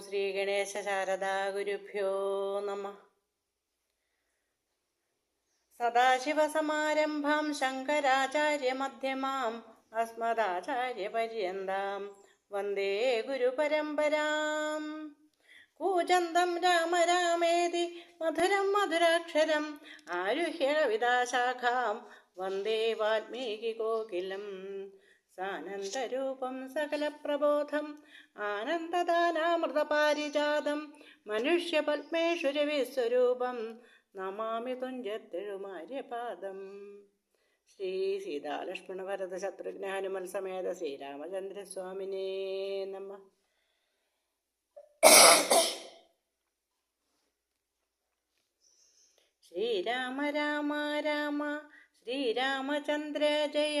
ശ്രീ ഗണേശ ശാരദാ ഗുരുഭ്യോ നമ. സദാശിവസമാരംഭം ശങ്കരാചാര്യമധ്യമാം അസ്മദാചാര്യപര്യന്താം വന്ദേ ഗുരുപരമ്പരാം. കൂജന്തം രാമ രാമേതി മധുരം മധുരാക്ഷരം ആരുഹ്യ വിദാശാഖാം വന്ദേ വാൽമീകി കോകിലം. സാനന്ദരൂപം സകലപ്രബോധം ആനന്ദദാനാമൃതപാരിജാതം മനുഷ്യപത്മേഷു വിശ്വരൂപം നമാമി തുഞ്ചത്തെഴുമാര്യപാദം. ശ്രീ സീതാലക്ഷ്മണ ഭരത ശത്രുഘ്ന ഹനുമൽ സമേത ശ്രീരാമചന്ദ്രസ്വാമിനേ നമ. ശ്രീരാമ രാമ രാമ ശ്രീരാമചന്ദ്ര ജയ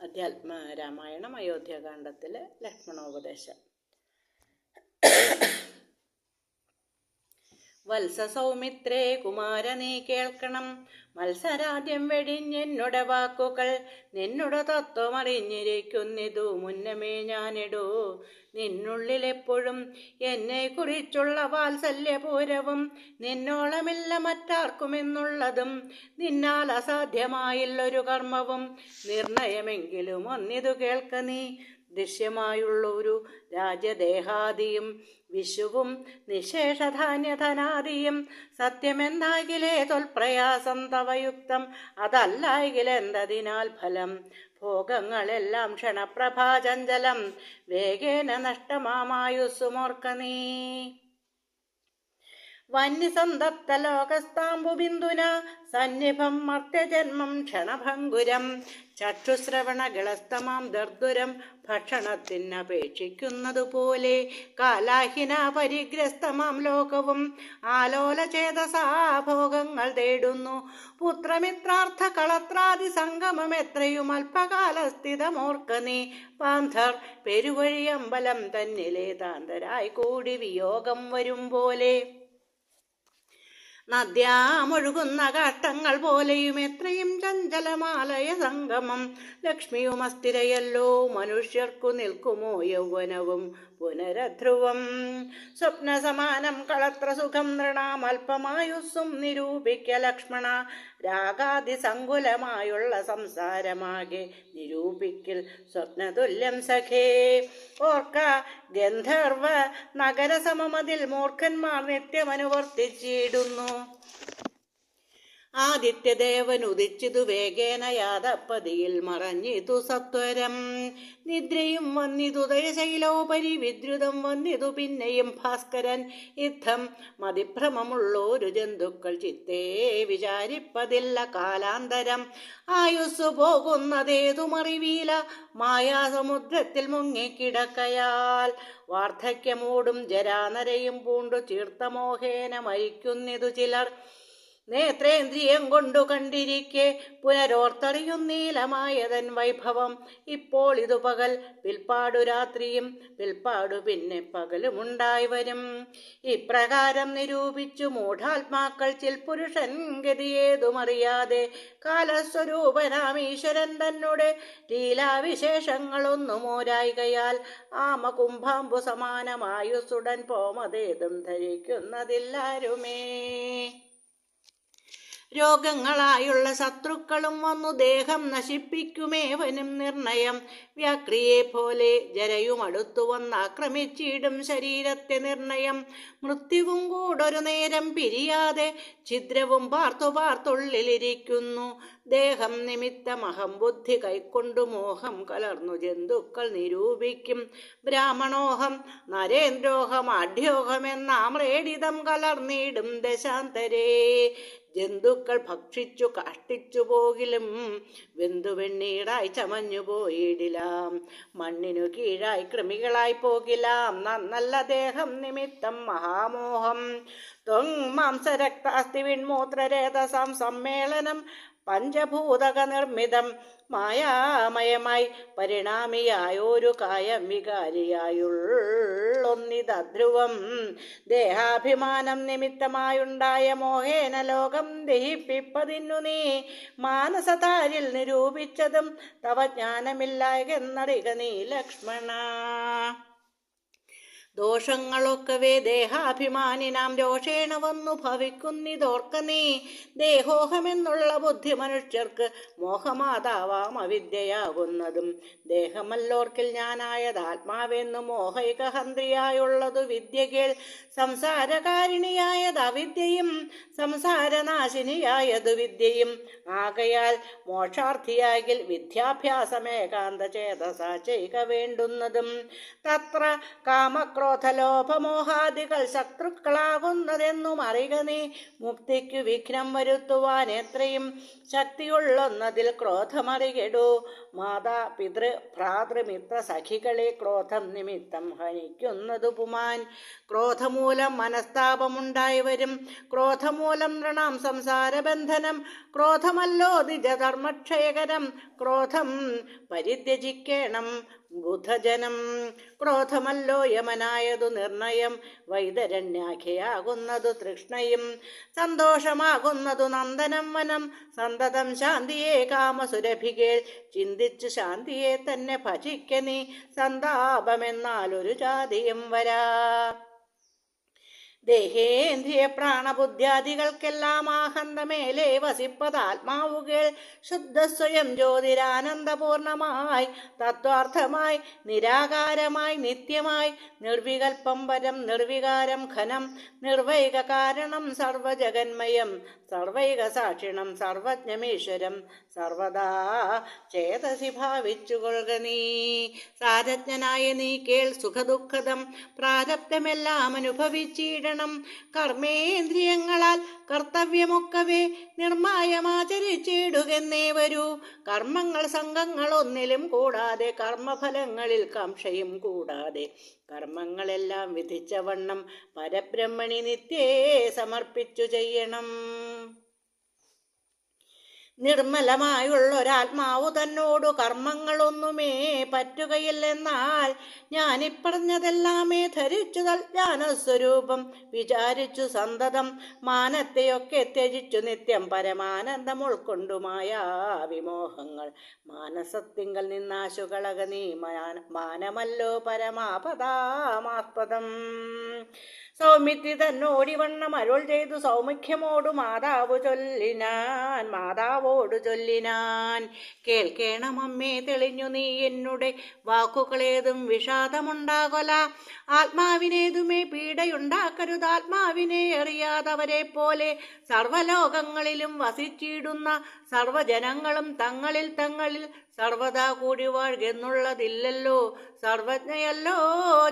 അധ്യാത്മ രാമായണം അയോധ്യാകാന്ഡത്തിലെ ലക്ഷ്മണോപദേശം. വത്സ സൗമിത്രേ കുമാര നീ കേൾക്കണം. മത്സരാദ്യം വെടിഞ്ഞെന്നുട വാക്കുകൾ നിന്നുട തത്വം അറിഞ്ഞിരിക്കുന്നിതു മുന്നമേ ഞാനിടൂ. നിന്നുള്ളിലെപ്പോഴും എന്നെ കുറിച്ചുള്ള വാത്സല്യപൂരവും നിന്നോളമില്ല മറ്റാർക്കുമെന്നുള്ളതും നിന്നാൽ അസാധ്യമായില്ലൊരു കർമ്മവും. നിർണയമെങ്കിലും ഒന്നിതു കേൾക്ക നീ ദൃശ്യമായുള്ളൊരു രാജ്യദേഹാദിയും വിശുവും നിശേഷധാന്യധനാദിയും സത്യമെന്നാകിലേ തൊൽപ്രയാസം തവയുക്തം അതല്ലായികിലെന്തതിനാൽ ഫലം? ഭോഗങ്ങളെല്ലാം ക്ഷണപ്രഭാചഞ്ചലം. വേഗേന നഷ്ടമാമായുസ്സുമോർക്ക നീ. വന്യസന്തപ്ത ലോകസ്താംബുബിന്ദുന സന്നിഭം മർത്യജന്മം ക്ഷണഭംഗുരം ചക്ഷുശ്രവണഗളസ്തമാം ദർദുരം ഭക്ഷണത്തിനപേക്ഷിക്കുന്നതുപോലെ കാലാഹിന പരിഗ്രസ്തമാം ലോകവും ആലോല ഭോഗങ്ങൾ തേടുന്നു. പുത്രമിത്രാർത്ഥ കളത്രാദി സംഗമം എത്രയും അല്പകാലസ്ഥിതമോർക്ക നീ. പാന്ധർ പെരുവഴിയമ്പലം തന്നിലേതാന്തരായി കൂടി വിയോഗം വരും പോലെ. നദ്യാമൊഴുകുന്ന കാട്ടങ്ങൾ പോലെയും എത്രയും ചഞ്ചലമാലയ സംഗമം. ലക്ഷ്മിയും അസ്ഥിരയല്ലോ മനുഷ്യർക്കു നിൽക്കുമോ യൗവനവും? പുനരധ്രുവം. സ്വപ്ന സമാനം കളത്ര സുഖം നൃണാം അല്പമായുസ്സും നിരൂപിക്ക ലക്ഷ്മണ. രാഗാതി സങ്കുലമായുള്ള സംസാരമാകെ നിരൂപിക്കൽ സ്വപ്നതുല്യം സഖേ. ഓർക്ക ഗന്ധർവ നഗരസമമതിൽ മൂർഖന്മാർ നിത്യമനുവർത്തിച്ചിടുന്നു. ആദിത്യദേവൻ ഉദിച്ചിതു വേഗേന യാതപ്പതിയിൽ മറഞ്ഞിതു സത്വരം. നിദ്രയും വന്നിതു ദയശൈലോപരി വിദ്രുതം വന്നിതു പിന്നെയും ഭാസ്കരൻ. യുദ്ധം മതിഭ്രമമുള്ളോരു ജന്തുക്കൾ ചിത്തേ വിചാരിപ്പതില്ല കാലാന്തരം. ആയുസ് പോകുന്നതേതുമറിവീല മായാസമുദ്രത്തിൽ മുങ്ങിക്കിടക്കയാൽ. വാർദ്ധക്യമൂടും ജരാനരയും പൂണ്ടു ചീർത്തമോഹേന മരിക്കുന്നിതു ചിലർ. നേത്രേന്ദ്രിയം കൊണ്ടു കണ്ടിരിക്കെ പുനരോർത്തറിയുന്നീലമായതൻ വൈഭവം. ഇപ്പോൾ ഇതു പകൽ പിൽപ്പാടു രാത്രിയും പിൽപ്പാടു പിന്നെ പകലും ഉണ്ടായി വരും. ഇപ്രകാരം നിരൂപിച്ചു മൂഢാത്മാക്കൾ ചിൽ പുരുഷൻ ഗതിയേതുമറിയാതെ കാലസ്വരൂപനാം ഈശ്വരൻ തന്നെ ലീലാവിശേഷങ്ങളൊന്നുമോരായികയാൽ ആമകുംഭാംബു സമാനമായുസുടൻ പോമതേതും ധരിക്കുന്നതില്ലാരുമേ. രോഗങ്ങളായുള്ള ശത്രുക്കളും വന്നു ദേഹം നശിപ്പിക്കുമേവനും നിർണയം. വ്യാക്രിയെ പോലെ ജരയും അടുത്തു വന്ന് ശരീരത്തെ നിർണയം. മൃത്യുവും കൂടൊരു നേരം പിരിയാതെ ഛിദ്രവും പാർത്തു പാർത്തുള്ളിലിരിക്കുന്നു. ദേഹം നിമിത്തം അഹം ബുദ്ധി കൈക്കൊണ്ടു മോഹം കലർന്നു ജന്തുക്കൾ നിരൂപിക്കും. ബ്രാഹ്മണോഹം നരേന്ദ്രോഹം ആഢ്യോഹം റേഡിതം കലർന്നിടും ദശാന്തരേ. ജന്തുക്കൾ ഭക്ഷിച്ചു കഷ്ടിച്ചു പോകിലും വെന്തു വെണ്ണീടായി ചമഞ്ഞു പോയിടിലാം. മണ്ണിനു കീഴായി കൃമികളായി പോകിലാം. നന്നല്ല ദേഹം നിമിത്തം മഹാമോഹം. ത്വങ് മാംസരക്താസ്തി വിൺമൂത്രരേതസാം സമ്മേളനം പഞ്ചഭൂതക നിർമ്മിതം മായാമയമായി പരിണാമിയായൊരു കായം വികാരിയായുള്ളൊന്നിതധ്രുവം. ദേഹാഭിമാനം നിമിത്തമായുണ്ടായ മോഹേന ലോകം ദഹിപ്പിപ്പതിന്നു നീ. മാനസതാരിൽ നിരൂപിച്ചതും തവ ജ്ഞാനമില്ലായെന്നറിക നീ ലക്ഷ്മണ. ദോഷങ്ങളൊക്കവേ ദേഹാഭിമാനിനാം രോഷേണ വന്നു ഭവിക്കുന്നിതോർക്ക നീ. ദേഹോഹമെന്നുള്ള ബുദ്ധി മനുഷ്യർക്ക് മോഹമാതാവാം അവിദ്യയാകുന്നതും. ദേഹമല്ലോർക്കിൽ ഞാനായത് ആത്മാവെന്നു മോഹൈകഹന്ത്രിയായുള്ളതു വിദ്യകൾ സംസാരകാരിണിയായത് അവിദ്യയും സംസാരനാശിനിയായത് വിദ്യയും. ആകയാൽ മോക്ഷാർത്ഥിയാകിൽ വിദ്യാഭ്യാസമേകാന്ത ചേതസ ചെയ്യുക വേണ്ടുന്നതും. തത്ര കാമക്രോധലോഭമോഹാദികൾ ശത്രുക്കളാകുന്നതെന്നും അറിക നീ. മുക്തിക്കു വിഘ്നം വരുത്തുവാൻ എത്രയും ശക്തിയുള്ളൊന്നതിൽ ക്രോധമറികെടു. മാതാ പിതൃ ഭ്രാതൃമിത്ര സഖികളെ ക്രോധം നിമിത്തം ഹനിക്കുന്നതു പുമാൻ ക്രോധമൂലം മനസ്താപമുണ്ടായി വരും ക്രോധമൂലം നൃണാം സംസാരബന്ധനം. ക്രോധമല്ലോ ധിജധർമ്മക്ഷയകരം ക്രോധം പരിത്യജിക്കേണം ബുധജനം. ക്രോധമല്ലോ യമനായതു നിർണയം വൈതരണ്യാഖ്യയാകുന്നതു തൃഷ്ണയും. സന്തോഷമാകുന്നതു നന്ദനം വനം സന്തതം ശാന്തിയെ കാമസുരഭികേൾ. ചിന്തിച്ചു ശാന്തിയെ തന്നെ ഭജിക്ക നീ. സന്താപമെന്നാലൊരു ജാതിയും വരാ. ദേഹേന്ദ്രിയ പ്രാണബുദ്ധ്യാദികൾക്കെല്ലാം ആഹന്തമേലെ വസിപ്പതാത്മാവുകൾ ശുദ്ധസ്വയം ജ്യോതിരാനന്ദപൂർണമായി തത്വാർത്ഥമായി നിരാകാരമായി നിത്യമായി നിർവികൽപ്പം വരം നിർവികാരം ഖനം നിർവൈക കാരണം സർവജഗന്മയം സർവൈക സാക്ഷിണം സർവജ്ഞമീശ്വരം സർവദാ ചേതസി ഭാവിച്ചുകൊള്ളുക നീ. സാരജ്ഞനായ നീ കേൾ സുഖദുഃഖദം പ്രാരബ്ധമെല്ലാം അനുഭവിച്ചിടണം. കർമ്മേന്ദ്രിയങ്ങളാൽ കർത്തവ്യമൊക്കവേ നിർമായമാചരിച്ചിടുകെന്നേ വരൂ. കർമ്മങ്ങൾ സംഘങ്ങൾ ഒന്നിലും കൂടാതെ കർമ്മഫലങ്ങളിൽ കാംക്ഷയും കൂടാതെ കർമ്മങ്ങളെല്ലാം വിധിച്ച വണ്ണം പരബ്രഹ്മണി നിത്യേ സമർപ്പിച്ചു ചെയ്യണം. നിർമ്മലമായുള്ള ഒരാത്മാവ് തന്നോടു കർമ്മങ്ങളൊന്നുമേ പറ്റുകയില്ലെന്നാൽ ഞാനിപ്പറഞ്ഞതെല്ലാമേ ധരിച്ചു ജ്ഞാനസ്വരൂപം. വിചാരിച്ചു സന്തതം മാനത്തെയൊക്കെ ത്യജിച്ചു നിത്യം പരമാനന്ദം ഉൾക്കൊണ്ടുമായ വിമോഹങ്ങൾ. മാനസത്തിങ്കൽ നിന്നാശുകളക നീ മാന- മാനമല്ലോ പരമാപദാമാസ്പദം സൗമിത്രി തന്നോടിവണ്ണം അരുൾ ചെയ്തു സൗമുഖ്യമോടു മാതാവ് ചൊല്ലിനാൻ മാതാവോടു ചൊല്ലിനാൻ. കേൾക്കേണം അമ്മേ തെളിഞ്ഞു നീ എന്നുടെ വാക്കുകളേതും വിഷാദമുണ്ടാകൊല. ആത്മാവിനേതുമേ പീഡയുണ്ടാക്കരുത്. ആത്മാവിനെ അറിയാതവരെ പോലെ സർവലോകങ്ങളിലും വസിച്ചിടുന്ന സർവജനങ്ങളും തങ്ങളിൽ തങ്ങളിൽ സർവദാ കൂടി വാഴുകെന്നുള്ളതില്ലല്ലോ സർവജ്ഞയല്ലോ.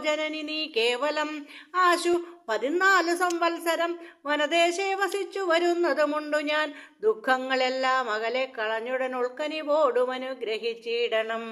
ജനനി നീ കേവലം. ആശു പതിനാല് സംവത്സരം വനദേശേ വസിച്ചു വരുന്നതുമുണ്ടു ഞാൻ. ദുഃഖങ്ങളെല്ലാം അകലെ കളഞ്ഞുടൻ ഉൾക്കനിവോടും അനുഗ്രഹിച്ചിടണം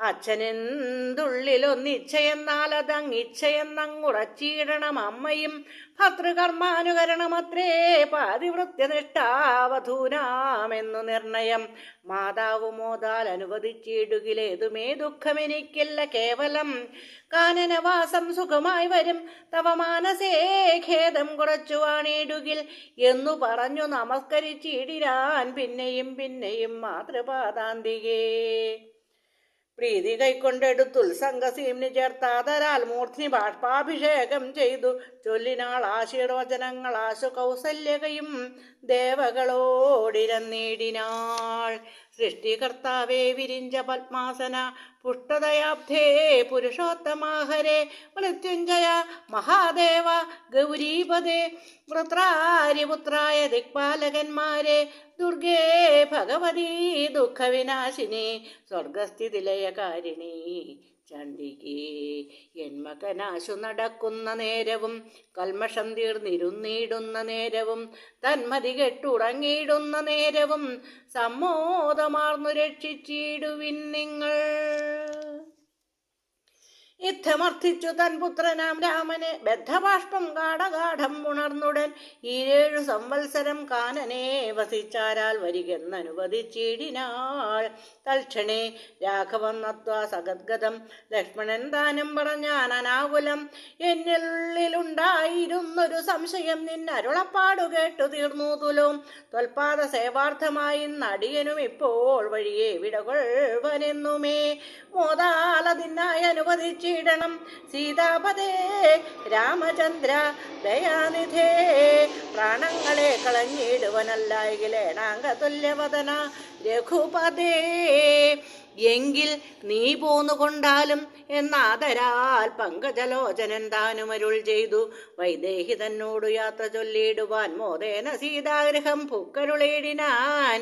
അച്ഛനെന്തുള്ളിലൊന്നിച്ഛയെന്നാൽ അതങ്ങിച്ഛയെന്നങ്ങുറച്ചിടണം അമ്മയും ഭർത്തൃകർമാനുകരണമത്രേ. പാതിവൃത്യനിഷ്ഠാവധൂനാമെന്നു നിർണയം. മാതാവ് മോതാൽ അനുവദിച്ചിടുകിലേതുമേ ദുഃഖമെനിക്കില്ല കേവലം. കാനനവാസം സുഖമായി വരും തവ മാനസേ ഖേദം കുറച്ചു വാണിടുകിൽ എന്നു പറഞ്ഞു നമസ്കരിച്ചിടിരാൻ പിന്നെയും പിന്നെയും മാതൃപാദാന്തികേ. പ്രീതി കൈക്കൊണ്ടെടുത്തുത്സംഗസീംനി ചേർത്താതരാൽ മൂർത്തി ബാഷ്പാഭിഷേകം ചെയ്തു. ചൊല്ലിനാൾ ആശീർവചനങ്ങൾ ആശു കൗസല്യകയും ദേവകളോടിരന്നീടിനാൾ സൃഷ്ടികർത്താവേ വിരിഞ്ച പത്മാസന പുഷ്ടതയാബ്ധേ പുരുഷോത്തമാഹരേ മൃത്യുഞ്ജയ മഹാദേവ ഗൗരീപദേ വൃത്രാരിപുത്രായ ദിക്പാലകന്മാരെ ദുർഗേ ഭഗവതി ദുഃഖവിനാശിനി സ്വർഗസ്ഥിതിലയകാരിണി. ചണ്ഡികേ എന്മകനാശു നടക്കുന്ന നേരവും കൽമഷം തീർന്നിരുന്നിടുന്ന നേരവും തന്മതി കെട്ടുറങ്ങിയിടുന്ന നേരവും സമ്മോദമാർന്നു രക്ഷിച്ചിടുവിൻ നിങ്ങൾ. യുദ്ധമർത്ഥിച്ചു തൻ പുത്രനാം രാമന്. ബദ്ധബാഷ്പം ഗാഠഗാഠം ഉണർന്നുടൻ ഈരേഴു സംവത്സരം കാനനെ വസിച്ചാരാൽ വരികെന്നനുവദിച്ചിടിനാൾ തൽക്ഷണേ രാഘവൻ നത്വാ സഗദ്ഗതം. ലക്ഷ്മണൻ താനും പറഞ്ഞാൻ അനാകുലം. എന്നിലുള്ളിലുണ്ടായിരുന്നൊരു സംശയം നിന്നരുളപ്പാടു കേട്ടു തീർന്നു തുലോം. തൊൽപാദ സേവാർത്ഥമായി നടിയനും ഇപ്പോൾ വഴിയെ വിടകൊൾവനെന്നുമേ മോതാലതിനായി അനുവദിച്ചിടണം സീതാപതേ രാമചന്ദ്ര ദയാനിധേ പ്രാണങ്ങളെ കളഞ്ഞിടുവനല്ലായിലേണാങ്ക തുല്യവദന രഘുപതേ എങ്കിൽ നീ പോന്നുകൊണ്ടാലും എന്നാദരാൽ പങ്കജലോചനൻ താനുമരുൾ ചെയ്തു. വൈദേഹി തന്നോടു യാത്ര ചൊല്ലിയിടുവാൻ മോദേന സീതാഗ്രഹം പുക്കരുളേടിനാൻ.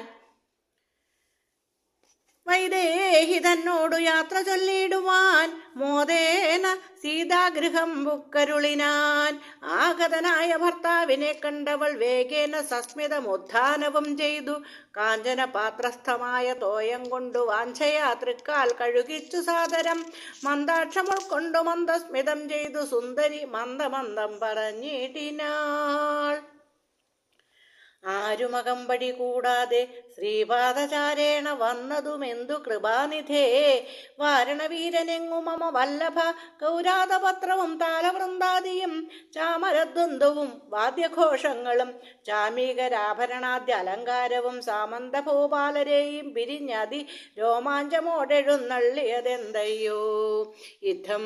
വൈദേഹി തന്നോടു യാത്ര ചൊല്ലിടുവാൻ മോദേന സീതാഗൃഹം ബുക്കരുളിനാൻ. ആഗതനായ ഭർത്താവിനെ കണ്ടവൾ വേഗേന സസ്മിതമുദ്ധാനവും ചെയ്തു. കാഞ്ചന പാത്രസ്ഥമായ തോയം കൊണ്ടു വാഞ്ചയാ തൃക്കാൽ കഴുകിച്ചു സാദരം. മന്ദാക്ഷമൾ കൊണ്ടു മന്ദസ്മിതം ചെയ്തു സുന്ദരി മന്ദമന്ദം പറഞ്ഞിട്ടിനാൾ. ആരുമകമ്പടി കൂടാതെ ശ്രീപാദചാരേണ വന്നതുമെന്തു കൃപാനിധേ? വാരണവീരനെങ്ങു മമ വല്ലഭ കൗരാതപത്രവും താലവൃന്ദാദിയും ചാമരദ്വന്ദ്വും വാദ്യഘോഷങ്ങളും ചാമീകരാഭരണാദ്യ അലങ്കാരവും സാമന്ത ഭൂപാലരെയും പിരിഞ്ഞതി രോമാഞ്ചമോടെഴുന്നള്ളിയതെന്തയ്യോ? ഇദ്ധം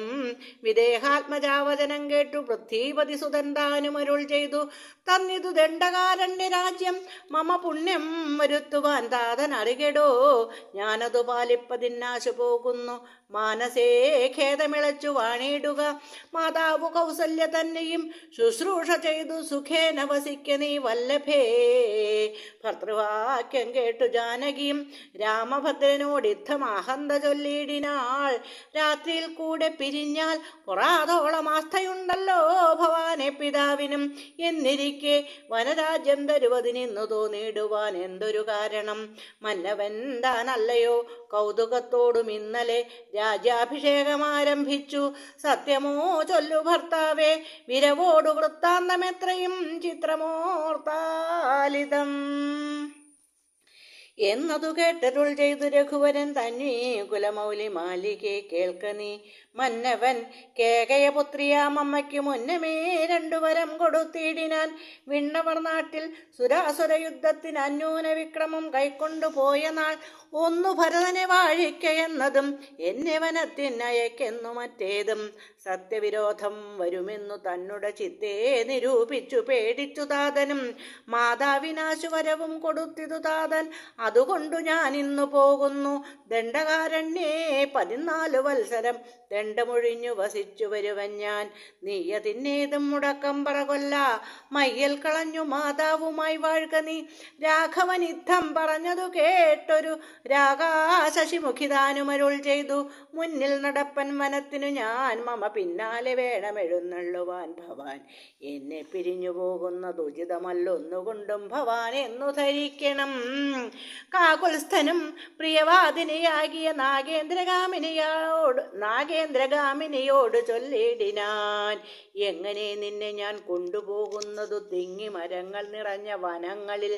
വിദേഹാത്മജാവചനം കേട്ടു പൃഥ്വീപതി സുതന്താനുമരുൾ ചെയ്തു തന്നിതു ദണ്ഡകാരണ്യ രാജ്യം മമ പുണ്യം വരുത്തുവാൻ താതൻ അറികടോ ഞാനതു പാലിപ്പതിന്നാശു പോകുന്നു. മാനസേ ഖേദമിളച്ചു വാണിടുക. മാതാവ് കൗസല്യ തന്നെയും ശുശ്രൂഷ ചെയ്തു സുഖേന വസിക്ക നീ വല്ലഭേ. ഭർത്തൃവാക്യം കേട്ടു ജാനകിയും രാമഭദ്രനോട് യുദ്ധമാഹന്ത ചൊല്ലിയിടിനാൾ. രാത്രിയിൽ കൂടെ പിരിഞ്ഞാൽ പൊറാതോളം ആസ്ഥയുണ്ടല്ലോ ഭവാനെ പിതാവിനും. എന്നിരിക്കെ വനരാജ്യം തരുവതിനിന്നു തോന്നിയിടുവാൻ എന്തൊരു കാരണം? മന്നവൻ താനല്ലയോ? കൗതുകത്തോടും ഇന്നലെ രാജ്യാഭിഷേകം ആരംഭിച്ചു. സത്യമോ ചൊല്ലു ഭർത്താവേ വിരവോടു വൃത്താന്തമെത്രയും ചിത്രമോർത്താലിതം. എന്നതു കേട്ടരുൾ ചെയ്തു രഘുവരൻ തന്നെ കുലമൗലി മാലികെ കേൾക്ക നീ. മന്നവൻ കേകയപുത്രിയാമമ്മയ്ക്ക് മുന്നമേ രണ്ടുവരം കൊടുത്തിടിനാൻ. വിണ്ണവർ നാട്ടിൽ സുരാസുര യുദ്ധത്തിന് അന്യൂന വിക്രമം കൈക്കൊണ്ടുപോയ നാൾ ഒന്നു ഭരതനെ വാഴിക്ക എന്നതും എന്നെ വനത്തിനയക്കെന്നു മറ്റേതും. സത്യവിരോധം വരുമെന്നു തന്നുടെ ചിത്തേ നിരൂപിച്ചു പേടിച്ചു താതനും മാതാവിനാശുവരവും കൊടുത്തിതു താതൻ അതുകൊണ്ടു ഞാൻ ഇന്നു പോകുന്നു. ദണ്ഡകാരണ്യേ പതിനാല് വത്സരം. ദണ്ഡമൊഴിഞ്ഞു വസിച്ചു വരുവൻ ഞാൻ. നീയതിന്നേതും മുടക്കം പറകൊല്ല. മയ്യൽ കളഞ്ഞു മാതാവുമായി വാഴുക നീ. രാഘവൻ യുദ്ധം പറഞ്ഞതു കേട്ടൊരു രാകാശശിമുഖിതാനുമരുൾ ചെയ്തു. മുന്നിൽ നടപ്പൻ വനത്തിനു ഞാൻ മമ പിന്നാലെ വേണമെഴുന്നള്ളുവാൻ ഭവാൻ. എന്നെ പിരിഞ്ഞു പോകുന്നത് ഉചിതമല്ലൊന്നുകൊണ്ടും ഭവാൻ എന്നു ധരിക്കണം. കാകുൽസ്ഥനും പ്രിയവാദിനിയാകിയ നാഗേന്ദ്രഗാമിനിയോട് നാഗേന്ദ്രഗാമിനിയോട് ചൊല്ലിടിനാൻ. എങ്ങനെ നിന്നെ ഞാൻ കൊണ്ടുപോകുന്നതു? തിങ്ങി മരങ്ങൾ നിറഞ്ഞ വനങ്ങളിൽ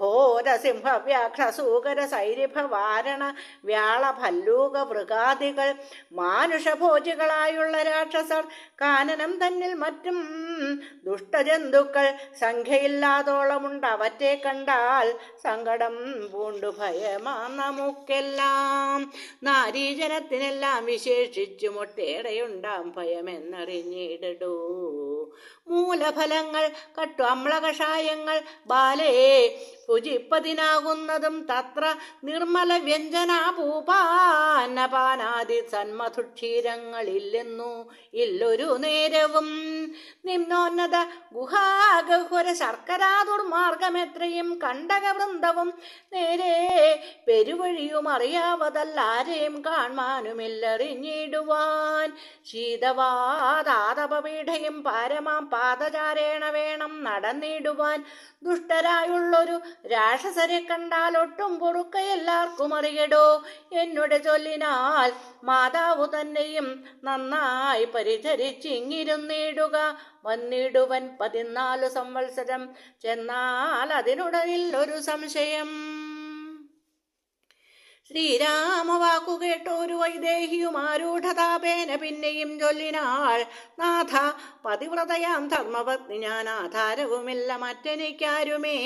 ഘോര സിംഹവ്യാഘ്രസൂകര സൈരിഭ വാരണ വ്യാള ഭല്ലൂക മൃഗാദികൾ മാനുഷഭോജികളായുള്ള രാക്ഷസർ കാനനം തന്നിൽ മറ്റും ദുഷ്ടജന്തുക്കൾ സംഖ്യയില്ലാതോളമുണ്ട്. അവറ്റെ കണ്ടാൽ സങ്കടം പൂണ്ടു ഭയമാ നമുക്കെല്ലാം നാരീജനത്തിനെല്ലാം വിശേഷിച്ചു മൊട്ടേടെയുണ്ടാം ഭയമെന്നറിഞ്ഞിടടൂ. മൂലഫലങ്ങൾ കട്ടു അമ്ലകഷായങ്ങൾ ബാലേ ഭുജിപ്പതിനാകുന്നതും തത്ര നിർമ്മല വ്യഞ്ജനാഭൂപാനപാനാദി സന്മധുക്ഷീരങ്ങളില്ലെന്നു ഇല്ലൊരു നേരവും. നിമ്നോന്നത ഗുഹാഗഹുര ശർക്കരാ ദുർമാർഗമെത്രയും കണ്ടകവൃന്ദവും നേരെ പെരുവഴിയും അറിയാവതല്ലാരെയും കാണാനുമില്ലറിഞ്ഞിടുവാൻ ശീതവാതാതപപീഠയും പാരമാം പാദചാരേണ വേണം നടന്നിടുവാൻ. ദുഷ്ടരായുള്ളൊരു രാക്ഷസരെ കണ്ടാൽ ഒട്ടും പൊറുക്കയെല്ലാവർക്കും അറിയടോ. എന്നോട് ചൊല്ലിനാൽ മാതാവ് തന്നെയും നന്നായി പരിചരിച്ചിങ്ങിരുന്നിടുക. വന്നിടുവൻ പതിനാല് സംവത്സരം. ചെന്നാൽ അതിനുടനിൽ ഒരു സംശയം. ശ്രീരാമ വാക്കു കേട്ടൊരു വൈദേഹിയും ആരൂഢതാപേന പിന്നെയും ചൊല്ലിനാൾ. നാഥ പതിവ്രതയാം ധർമ്മപത്നി ഞാൻ ആധാരവുമില്ല മറ്റെനിക്കാരുമേ?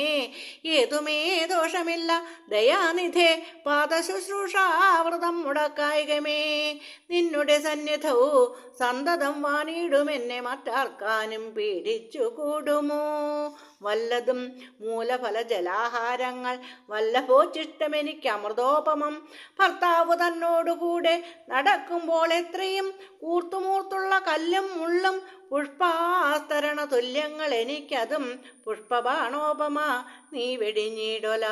ഏതുമേ ദോഷമില്ല ദയാനിധേ പാദശുശ്രൂഷാവൃതം മുടക്കായികമേ? നിന്നുടെ സന്നിധവും സന്തതം വാണിയിടുമെന്നെ മറ്റാർക്കാനും പീഡിച്ചു കൂടുമോ വല്ലതും മൂലഫല ജലാഹാരങ്ങൾ വല്ലഭോച്ചിഷ്ടമെനിക്ക് അമൃതോപമം. ഭർത്താവ് തന്നോടുകൂടെ നടക്കുമ്പോൾ എത്രയും കൂർത്തുമൂർത്തുള്ള കല്ലും മുള്ളും പുഷ്പാസ്തരണ തുല്യങ്ങൾ എനിക്കതും പുഷ്പബാണോപമ നീ വെടിഞ്ഞിടൊല.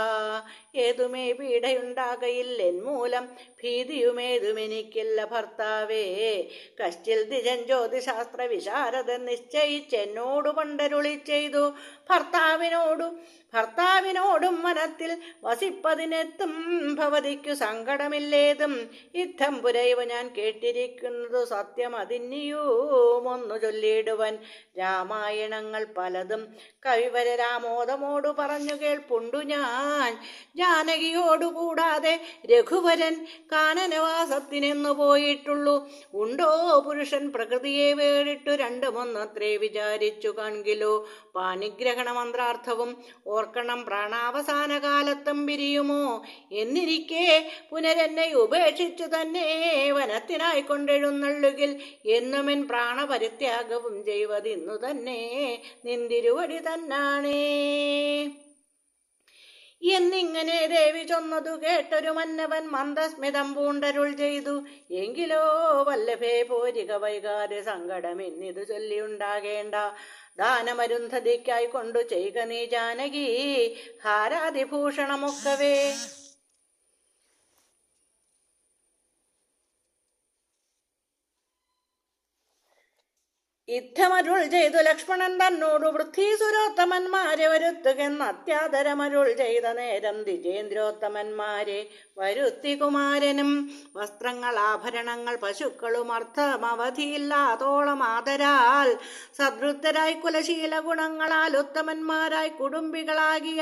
ഏതുമേ പീഡയുണ്ടാകയില്ല മൂലം ഭീതിയുമേതുമെനിക്കില്ല ഭർത്താവേ. കശ്ചിൽ ദിജൻ ജ്യോതിശാസ്ത്ര വിശാരദൻ നിശ്ചയിച്ചെന്നോട് പണ്ടരുളി ചെയ്തു ഭർത്താവിനോടു ഭർത്താവിനോടും മനത്തിൽ വസിപ്പതിനെത്തും ഭവതിക്കു സങ്കടമില്ലേതും. പുരയവ് ഞാൻ കേട്ടിരിക്കുന്നതു സത്യം അതിന്യൂമൊന്നു ചൊല്ലിയിടുവൻ രാമായണങ്ങൾ പലതും കവിവര രാമോദമോടു പറഞ്ഞു കേൾപ്പുണ്ടു ഞാൻ. ജാനകിയോടുകൂടാതെ രഘുവരൻ കാനനവാസത്തിനെന്നു പോയിട്ടുള്ളൂ. ഉണ്ടോ പുരുഷൻ പ്രകൃതിയെ വേറിട്ടു രണ്ടുമൊന്നത്രേ വിചാരിച്ചു കാൺകിലോ. പാണിഗ്രഹണ മന്ത്രാർത്ഥവും ഓർക്കണം പ്രാണാവസാന കാലത്തും പിരിയുമോ? എന്നിരിക്കെ പുനരെന്നെ ഉപേക്ഷിച്ചു തന്നെ വനത്തിനായി കൊണ്ടെഴുന്നള്ളുകിൽ എന്നുമെൻ പ്രാണപരിത്യാഗവും ചെയ്വതിന്നു തന്നെ നിന്തിരുവടി തന്നാണേ. എന്നിങ്ങനെ ദേവി ചൊന്നതു കേട്ടൊരു മന്നവൻ മന്ദസ്മിതം പൂണ്ടരുൾ ചെയ്തു. എങ്കിലോ വല്ലഭേ പോരിക വൈകാതെ സങ്കടം എന്നിതു ചൊല്ലിയുണ്ടാകേണ്ട. ദാനമരുന്ധതിക്കായി കൊണ്ടു ചെയ്യുക നീ ജാനകി. ഹാരാതിഭൂഷണമൊക്കവേ. യുദ്ധമരുൾ ചെയ്തു ലക്ഷ്മണൻ തന്നോട് വൃദ്ധീസുരോത്തമന്മാരെ വരുത്തുകെന്ന് അത്യാദരമരുൾ ചെയ്ത നേരം വിജേന്ദ്രോത്തമന്മാരെ വരുത്തി കുമാരനും വസ്ത്രങ്ങൾ ആഭരണങ്ങൾ പശുക്കളും അർത്ഥം അവധിയില്ലാതോളം ആദരാൽ സദൃദ്ധരായി കുലശീല ഗുണങ്ങളാൽ ഉത്തമന്മാരായി കുടുംബികളാകിയ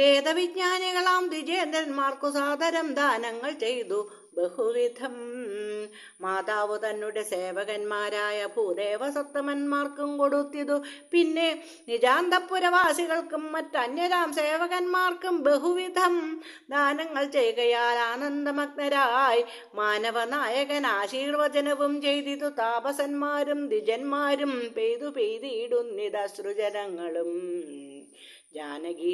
വേദവിജ്ഞാനികളാം വിജേന്ദ്രന്മാർക്കു സാദരം ദാനങ്ങൾ ചെയ്തു. ബഹുവിധം. മാതാവ് തന്നെ സേവകന്മാരായ ഭൂദേവസത്തമന്മാർക്കും കൊടുത്തിതു. പിന്നെ നിജാന്തപുരവാസികൾക്കും മറ്റന്യരാം സേവകന്മാർക്കും ബഹുവിധം ദാനങ്ങൾ ചെയ്യുകയാൽ ആനന്ദമഗ്നരായി. മാനവനായകൻ ആശീർവചനവും ചെയ്തിതു. താപസന്മാരും ദ്വിജന്മാരും പെയ്തു ജാനകി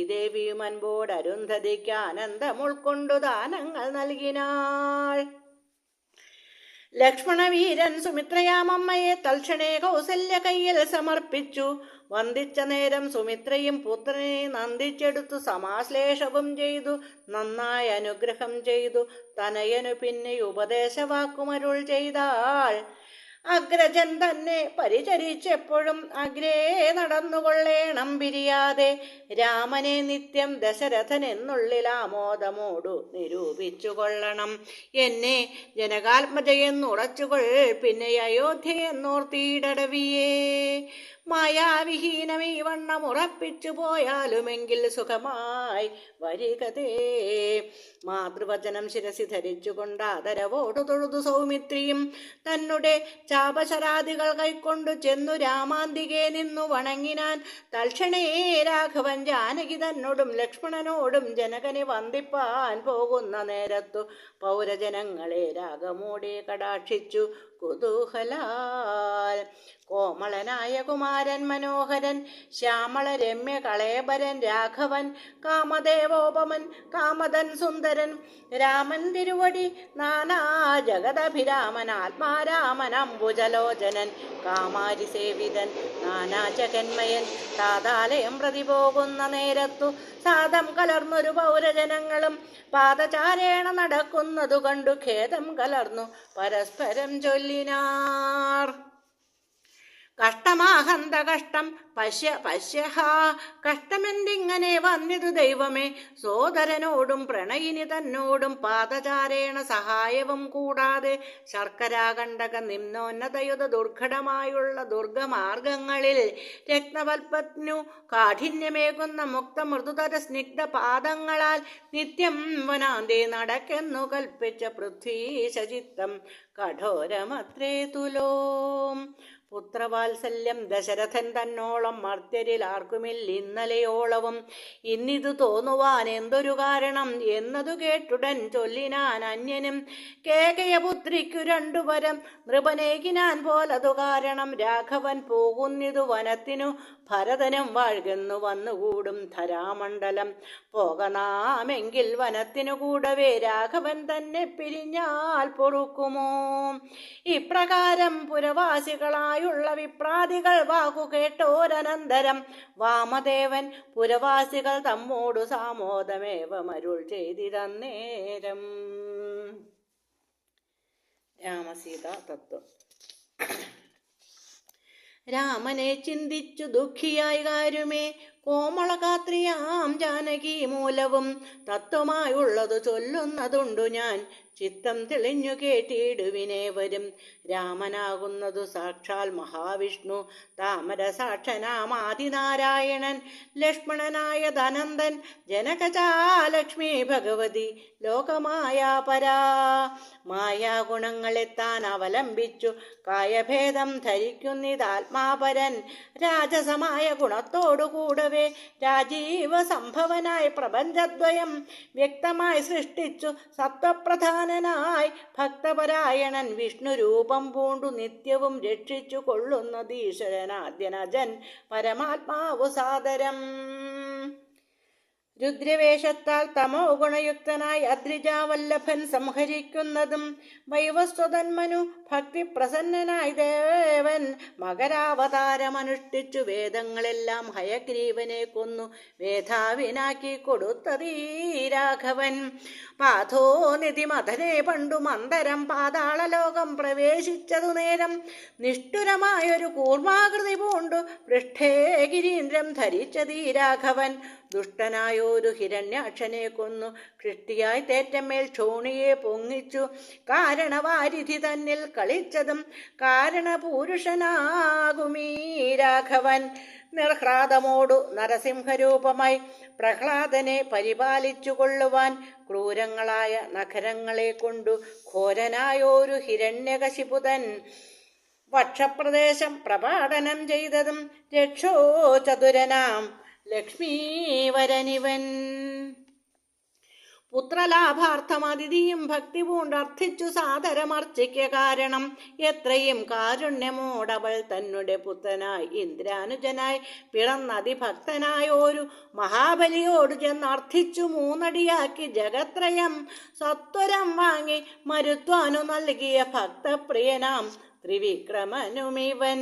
ദേവിയും അൻപോട് അരുന്ധതിക്ക് ആനന്ദം ഉൾക്കൊണ്ടു ദാനങ്ങൾ നൽകിനാൾ. ലക്ഷ്മണവീരൻ സുമിത്രയാമമ്മയെ തൽക്ഷണേ കൗസല്യ കയ്യിൽ സമർപ്പിച്ചു. വന്ദിച്ച നേരം സുമിത്രയും പുത്രനെ നന്ദിച്ചെടുത്തു. സമാശ്ലേഷവും ചെയ്തു. നന്നായി അനുഗ്രഹം ചെയ്തു. തനയനു പിന്നെ ഉപദേശവാക്കുമരുൾ ചെയ്താൾ. അഗ്രജൻ തന്നെ പരിചരിച്ചെപ്പോഴും അഗ്രേ നടന്നുകൊള്ളേണം പിരിയാതെ. രാമനെ നിത്യം ദശരഥൻ എന്നുള്ളിൽ ആമോദമോടു നിരൂപിച്ചു കൊള്ളണം എന്നെ ജനകാത്മജയെന്നുറച്ചുകൊൾ പിന്നെ അയോധ്യയെന്നോർത്തിയിടവിയേ മായാവിഹീനം ഈ വണ്ണം ഉറപ്പിച്ചു പോയാലുമെങ്കിൽ സുഖമായി വരികതേ. മാതൃവചനം ശിരസി ധരിച്ചുകൊണ്ട് ആദരവോടു തൊഴുതു സൗമിത്രിയും. തന്നെ ചാപശരാദികൾ കൈക്കൊണ്ടു ചെന്നു രാമാന്തികെ നിന്നു വണങ്ങിനാൻ. തൽക്ഷണേ രാഘവൻ ജാനകി തന്നോടും ലക്ഷ്മണനോടും ജനകനെ വന്ദിപ്പാൻ പോകുന്ന നേരത്തു പൗരജനങ്ങളെ രാഗമോടെ കടാക്ഷിച്ചു. കുതൂഹലാൽ കോമളനായ കുമാരൻ മനോഹരൻ ശ്യാമള രമ്യ കളേബരൻ രാഘവൻ കാമദേവോപമൻ കാമദൻ സുന്ദരൻ രാമൻ തിരുവടി നാനാ ജഗദഭിരാമൻ ആത്മാരാമൻ അംബുജലോചനൻ കാമാരി സേവിതൻ നാനാ ജഗന്മയൻ താതാലയം പ്രതി പോകുന്ന നേരത്തു സാദം കലർന്നൊരു പൗരജനങ്ങളും പാദചാരേണ നടക്കുന്നതു കണ്ടു ഖേദം കലർന്നു. പരസ്പരം ചൊല്ലിനാർ. കഷ്ടമാഹന്ത കഷ്ടം പശ്യ പശ്യഹാ കഷ്ടമെന്തിങ്ങനെ വന്നിതു ദൈവമേ? സോദരനോടും പ്രണയിനി തന്നോടും പാദചാരേണ സഹായവും കൂടാതെ ശർക്കരാകണ്ടക നിമ്നോന്നതയുത ദുർഘടമായുള്ള ദുർഗമാർഗങ്ങളിൽ രത്നവൽപത്നു കാഠിന്യമേകുന്ന മുക്ത മൃദുതര സ്നിഗ്ധ പാദങ്ങളാൽ നിത്യം വനാന്തി നടക്കെന്നു കൽപ്പിച്ച പൃഥ്വീശചിത്തം. കഠോരമത്രേ തുലോം. പുത്രവാത്സല്യം ദശരഥൻ തന്നോളം മർത്യരിൽ ആർക്കുമില്ല ഇന്നലെയോളവും. ഇന്നിതു തോന്നുവാൻ എന്തൊരു കാരണം? എന്നതു കേട്ടുടൻ ചൊല്ലിനാൻ അന്യനും. കേകയപുത്രിക്കു രണ്ടു വരം. നൃപനേകിനാൻ പോലതു കാരണം. രാഘവൻ പോകുന്നിതു വനത്തിനു ഭരതനും വാഴ്കുന്നു വന്നുകൂടും ധരാമണ്ഡലം. പോകണാമെങ്കിൽ വനത്തിനു കൂടവേ രാഘവൻ തന്നെ പിരിഞ്ഞാൽ പൊറുക്കുമോ? ഇപ്രകാരം പുരവാസികളായുള്ള വിപ്രാതികൾ വാക്കു കേട്ടോരനന്തരം. വാമദേവൻ പുരവാസികൾ തമ്മോടു സാമോദമേവ മരുൾ ചെയ്തിരന്നേരം രാമസീത തത്വം രാമനെ ചിന്തിച്ചു ദുഃഖിയായി കാരുമേ കോമളകാത്രിയാം ജാനകി മൂലവും തത്വമായുള്ളതു ചൊല്ലുന്നതുണ്ടു ഞാൻ. ചിത്തം തെളിഞ്ഞു കേട്ടിടുവിനെ വരും രാമനാകുന്നതു സാക്ഷാൽ മഹാവിഷ്ണു. താമര സാക്ഷനാമാതിനാരായണൻ ലക്ഷ്മണനായ ധനന്ദൻ ജനകജാലക്ഷ്മി ഭഗവതി. ലോകമായ പരാ. മായാഗുണങ്ങളെ താൻ അവലംബിച്ചു. കായഭേദം ധരിക്കുന്നിതാത്മാപരൻ. രാജസമായ ഗുണത്തോടു കൂടവേ രാജീവ സംഭവനായി പ്രപഞ്ചദ്വയം വ്യക്തമായി സൃഷ്ടിച്ചു. സത്വപ്രധാനനായി ഭക്തപരായണൻ വിഷ്ണു രൂപം പൂണ്ടു നിത്യവും രക്ഷിച്ചു കൊള്ളുന്നത് ഈശ്വരനാദ്യനജൻ പരമാത്മാവു സാദരം. രുദ്രവേഷത്താൽ തമോ ഗുണയുക്തനായി അദ്രിജാവല്ലഭൻ സംഹരിക്കുന്നതും വൈവസ്വതന്മനു ഭക്തി പ്രസന്നനായി ദേവൻ മകരാവതാരമനുഷ്ഠിച്ചു വേദങ്ങളെല്ലാം ഹയഗ്രീവനെ കൊന്നു വേധാവിനാക്കി കൊടുത്തതീ രാഘവൻ. പാഥോ നിധി മഥനെ പണ്ടു മന്ദരം പാതാളലോകം പ്രവേശിച്ചതു നേരം നിഷ്ഠുരമായൊരു കൂർമാകൃതി പൂണ്ടു പൃഷ്ഠേ ഗിരീന്ദ്രം ധരിച്ചതീ രാഘവൻ. ദുഷ്ടനായൊരു ഹിരണ്യാക്ഷനെ കൊന്നു. കൃഷ്ടിയായി തേറ്റമേൽ ക്ഷോണിയെ പൊങ്ങിച്ചു. കാരണവാരിധി തന്നിൽ കളിച്ചതും കാരണപുരുഷനാകുമീ രാഘവൻ. നിർഹ്ലാദമോടു നരസിംഹരൂപമായി പ്രഹ്ലാദനെ പരിപാലിച്ചു കൊള്ളുവാൻ ക്രൂരങ്ങളായ നഖരങ്ങളെ കൊണ്ടു ഘോരനായോരു ഹിരണ്യകശിപുതൻ വക്ഷപ്രദേശം പ്രപാടനം ചെയ്തതും രക്ഷോ ചതുരനാം ലക്ഷ്മീവരനിവൻ. പുത്രലാഭാർത്ഥം അതിഥിയും ഭക്തി പൂണ്ടർത്ഥിച്ചു സാദരമർച്ചയ്ക്ക് കാരണം എത്രയും കാരുണ്യമോടവൾ തന്നെ പുത്രനായി ഇന്ദ്രാനുജനായി പിറന്നതിഭക്തനായ ഒരു മഹാബലിയോട് ചെന്നർത്ഥിച്ചു മൂന്നടിയാക്കി ജഗത്രയം സത്വരം വാങ്ങി മരുത്വാനു നൽകിയ ഭക്തപ്രിയനാം ത്രിവിക്രമനുമിവൻ.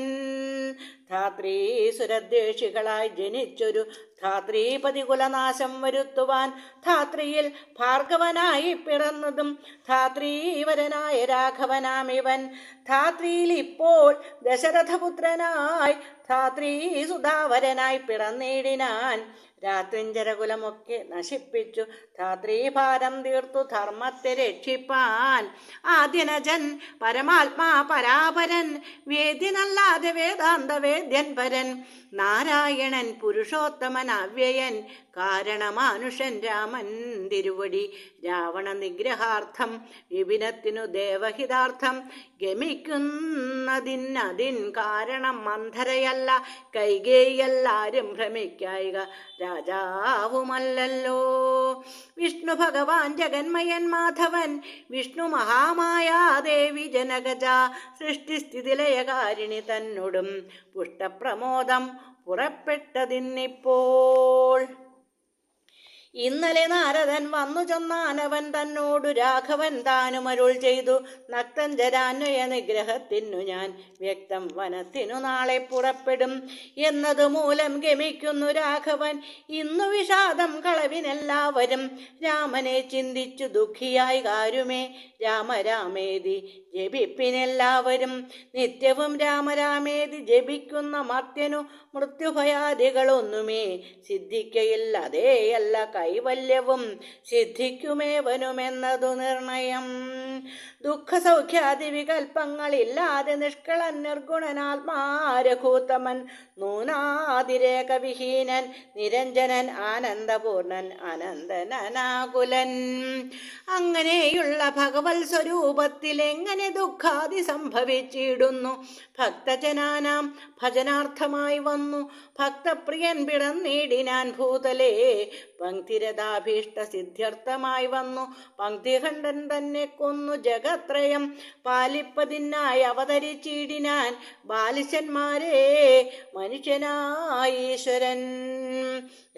ധാത്രീസുരദ്വേഷികളായി ജനിച്ചൊരു ധാത്രീപതി കുലനാശം വരുത്തുവാൻ ധാത്രിയിൽ ഭാർഗവനായി പിറന്നതും ധാത്രീവരനായ രാഘവനാമിവൻ. ധാത്രിയിൽ ഇപ്പോൾ ദശരഥപുത്രനായി ധാത്രീ സുധാവരനായി പിറന്നിടിനാൻ രാത്രിഞ്ചരകുലമൊക്കെ നശിപ്പിച്ചു. ധാത്രീഭാരം തീർത്തു ധർമ്മത്തെ രക്ഷിപ്പാൻ. ആദ്യനജൻ പരമാത്മാ പരാപരൻ വേദ്യനല്ലാതെ വേദാന്ത വേദ്യൻ പരൻ നാരായണൻ പുരുഷോത്തമൻ അവ്യയൻ കാരണമാനുഷൻ രാമൻ തിരുവടി. രാവണ നിഗ്രഹാർത്ഥം വിപിനത്തിനു ദേവഹിതാർത്ഥം. ഗമിക്കുന്നതിനതിൻ കാരണം മന്ധരയല്ല കൈകേയല്ലാരും ഭ്രമിക്കായിക രാജാവുമല്ലല്ലോ. വിഷ്ണു ഭഗവാൻ ജഗന്മയൻ മാധവൻ വിഷ്ണു മഹാമായാദേവി ജനകജ സൃഷ്ടിസ്ഥിതിലയകാരിണി തന്നോടും പുഷ്ടപ്രമോദം പുറപ്പെട്ടതിന്നിപ്പോൾ. ഇന്നലെ നാരദൻ വന്നു ചെന്നാനവൻ തന്നോടു രാഘവൻ താനും അരുൾ ചെയ്തു. നക്തഞ്ചരാന്വയ നിഗ്രഹത്തിനു ഞാൻ വ്യക്തം വനത്തിനു നാളെ പുറപ്പെടും എന്നതു മൂലം ഗമിക്കുന്നു രാഘവൻ. ഇന്നു വിഷാദം കളവിനെല്ലാവരും രാമനെ ചിന്തിച്ചു ദുഃഖിയായി കാരുമേ. രാമരാമേതി ജപിപ്പിനെല്ലാവരും നിത്യവും രാമരാമേതി ജപിക്കുന്ന മർത്യനു മൃത്യുഭയാദികളൊന്നുമേ സിദ്ധിക്കയില്ല. അതേയല്ല കൈവല്യവും സിദ്ധിക്കുമേവനുമെന്നതു നിർണയം. ദുഃഖസൗഖ്യാദി വികൽപ്പങ്ങളില്ലാതെ നിഷ്കളൻ നിർഗുണനാത്മാരഘൂത്തമൻ നൂനാതിരേഖവിഹീനൻ നിരഞ്ജനൻ ആനന്ദപൂർണൻ അനന്തനാകുലൻ. അങ്ങനെയുള്ള ഭഗവത് സ്വരൂപത്തിൽ എങ്ങനെ ദുഃഖാതി സംഭവിച്ചിടുന്നു. ഭക്തജനാനാം ഭജനാർത്ഥമായി വന്നു. ഭക്തപ്രിയൻ പിടന്നീടിനാൻ ഭൂതലേ പങ്ക്തിരഥാഭീഷ്ട സിദ്ധ്യർത്ഥമായി വന്നു. പങ്ക്തികണ്ഠൻ തന്നെ കൊന്നു ജഗത്രയം. പാലിപ്പതിനായി അവതരിച്ചിടിനാൻ ബാലിശന്മാരെ മനുഷ്യനായി ഈശ്വരൻ.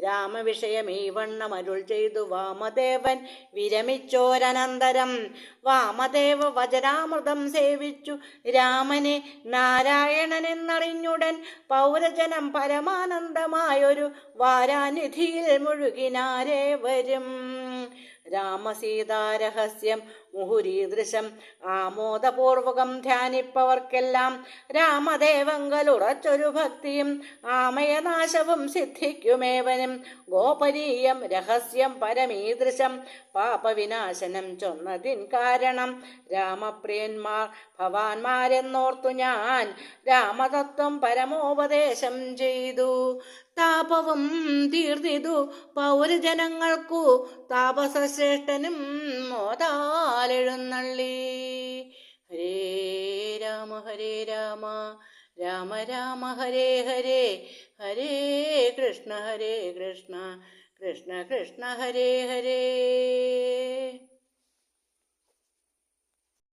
രാമവിഷയം ഈ വണ്ണം അരുൾ ചെയ്തു വാമദേവൻ. വിരമിച്ചോരനന്തരം വാമദേവ വചനാമൃതം സേവിച്ചു. രാമനെ നാരായണനെന്നറിഞ്ഞുടൻ പൗരജനം പരമാനന്ദമായൊരു വാരാനിധിയിൽ മുഴുകിനാരേ വരും രാമസീതാരഹസ്യം മുഹുരീദൃശം ആമോദപൂർവകം ധ്യാനിപ്പവർക്കെല്ലാം രാമദേവങ്കൽ ഉറച്ചൊരു ഭക്തിയും ആമയനാശവും സിദ്ധിക്കുമേവനും. ഗോപരീയം രഹസ്യം പരമീദൃശം പാപവിനാശനം ചൊന്നതിൻ കാരണം രാമപ്രിയന്മാർ ഭവാന്മാരെന്നോർത്തു ഞാൻ രാമതത്വം പരമോപദേശം ചെയ്തു. താപവും തീർന്നിതു പൗരജനങ്ങൾക്കു താപസശ്രേഷ്ഠനും മോതാലെഴുന്നള്ളി ഹരേ രാമ ഹരേ രാമ. രാമ രാമ ഹരേ ഹരേ. ഹരേ കൃഷ്ണ ഹരേ കൃഷ്ണ. കൃഷ്ണ കൃഷ്ണ ഹരേ ഹരേ.